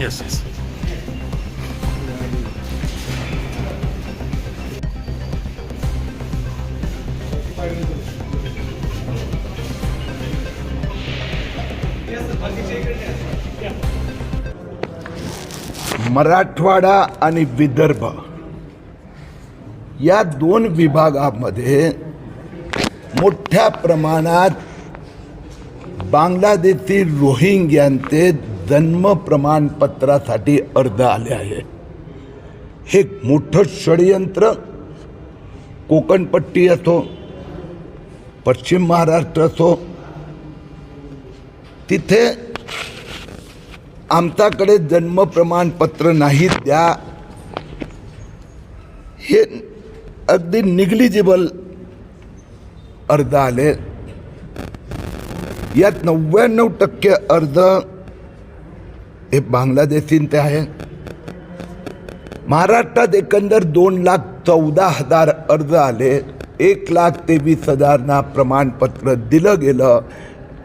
Yes yes Marathwada आणि विदर्भ. या दोन विभागामध्ये मोठ्या प्रमाणात बांगलादेशी रोहिंग्यांचे जन्म प्रमाणपत्रासाठी अर्ज आले आहे. हे मोठं षडयंत्र. कोकणपट्टी असो पश्चिम महाराष्ट्र असो तिथे आमच्याकडे जन्म प्रमाणपत्र नाही द्या. हे अगदी निग्लिजिबल अर्ज आले. यात नव्याण्णव टक्के अर्ज हे बांगलादेशींचे आहे. महाराष्ट्रात एकंदर दोन लाख चौदा हजार अर्ज आले. एक लाख तेवीस हजारना प्रमाणपत्र दिलं गेलं.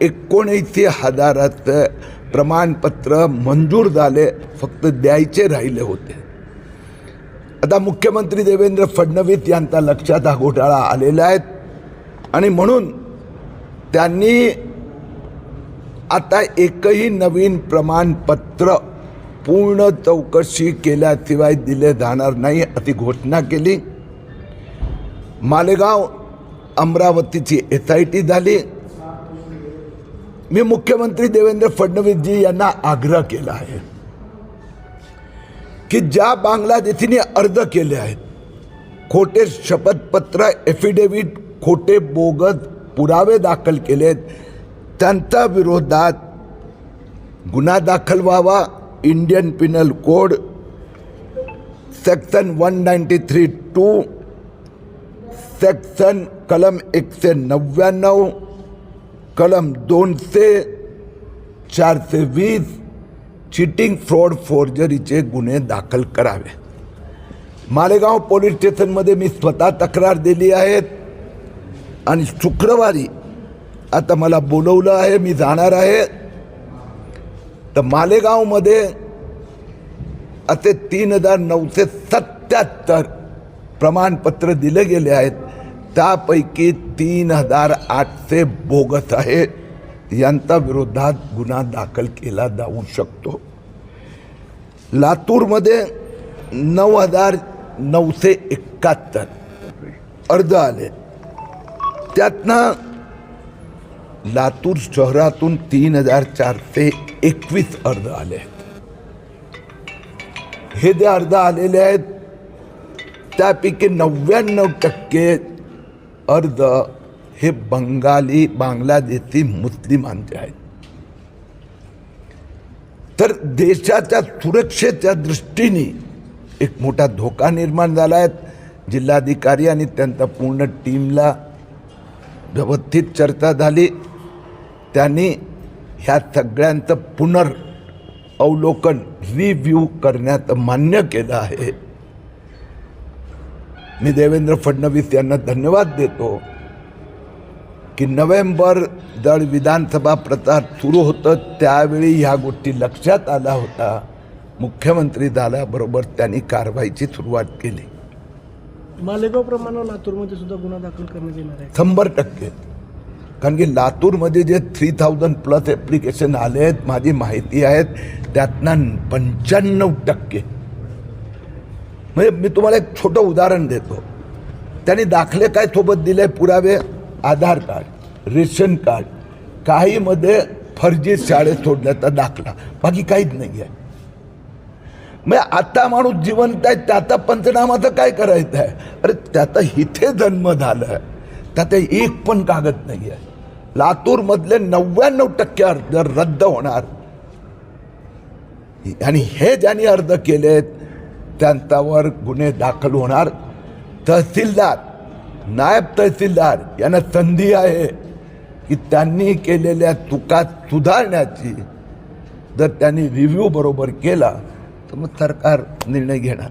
एकोणऐंशी हजाराचं प्रमाणपत्र मंजूर झाले. फक्त द्यायचे राहिले होते. आता मुख्यमंत्री देवेंद्र फडणवीस यांचा लक्षात हा घोटाळा आलेला आहे. आणि म्हणून त्यांनी आता एकही नवीन प्रमाणपत्र पूर्ण चौकशी केल्याशिवाय दिले जाणार नाही अशी घोषणा केली. मालेगाव अमरावतीची एस आय टी झाली. मी मुख्यमंत्री देवेंद्र फडणवीसजी यांना आग्रह केला आहे की ज्या बांगलादेशीने अर्ज केले आहेत खोटे शपथपत्र एफिडेव्हिट खोटे बोगद पुरावे दाखल केलेत त्यांच्या विरोधात गुन्हा दाखल व्हावा Indian penal code section one ninety three two section कलम एकशे नव्याण्णव कलम दोनशे चारशे वीस चिटिंग फ्रॉड फोर्जरीचे गुन्हे दाखल करावे. मालेगाव पोलीस स्टेशनमध्ये मी स्वतः तक्रार दिली आहेत आणि शुक्रवारी आता मला बोलवलं आहे मी जाणार आहे. तर मालेगावमध्ये असे तीन हजार नऊशे सत्याहत्तर प्रमाणपत्र दिले गेले आहेत. त्यापैकी तीन हजार आठशे बोगस आहे. यांच्या विरोधात गुन्हा दाखल केला जाऊ शकतो. लातूरमध्ये नऊ हजार नऊशे एकाहत्तर अर्ज आले. त्यातनं लातूर शहरातून तीन हजार चारशे एकवीस अर्ज आले आहेत. हे जे अर्ज आलेले आहेत त्यापैकी नव्याण्णव टक्के अर्ज हे बंगाली बांगलादेशी मुस्लिमांचे आहेत. तर देशाच्या सुरक्षेच्या दृष्टीने एक मोठा धोका निर्माण झाला आहे. जिल्हाधिकारी आणि त्यांच्या पूर्ण टीमला व्यवस्थित चर्चा झाली. त्यांनी ह्या सगळ्यांचं पुनर अवलोकन रिव्ह्यू करण्यात मान्य केलं आहे. मी देवेंद्र फडणवीस यांना धन्यवाद देतो की नोव्हेंबर जर विधानसभा प्रचार सुरू होतं त्यावेळी ह्या गोष्टी लक्षात आला होता. मुख्यमंत्री झाल्याबरोबर त्यांनी कारवाईची सुरुवात केली. मालेगाव प्रमाणे लातूरमध्ये सुद्धा गुन्हा दाखल करण्यात येणार आहे. शंभर टक्के. कारण की लातूरमध्ये जे थ्री थाउजंड प्लस ॲप्लिकेशन आले आहेत माझी माहिती आहेत त्यातनं पंच्याण्णव टक्के. म्हणजे मी तुम्हाला एक छोटं उदाहरण देतो. त्यांनी दाखले काय सोबत दिले पुरावे? Aadhaar card ration card. काहीमध्ये फर्जी शाळेत सोडण्याचा दाखला. बाकी काहीच नाही आहे मग म्हणजे आता माणूस जिवंत आहे त्याचा पंचनामाचं काय करायचं आहे अरे त्याचा इथे जन्म झाला त्यात एक पण कागद नाही आहे लातूरमधले नव्याण्णव टक्के अर्ज रद्द होणार. आणि हे ज्यांनी अर्ज केलेत त्यांच्यावर गुन्हे दाखल होणार. तहसीलदार नायब तहसीलदार यांना संधी आहे की त्यांनी केलेल्या चुका सुधारण्याची. जर त्यांनी रिव्ह्यू बरोबर केला तर मग सरकार निर्णय घेणार.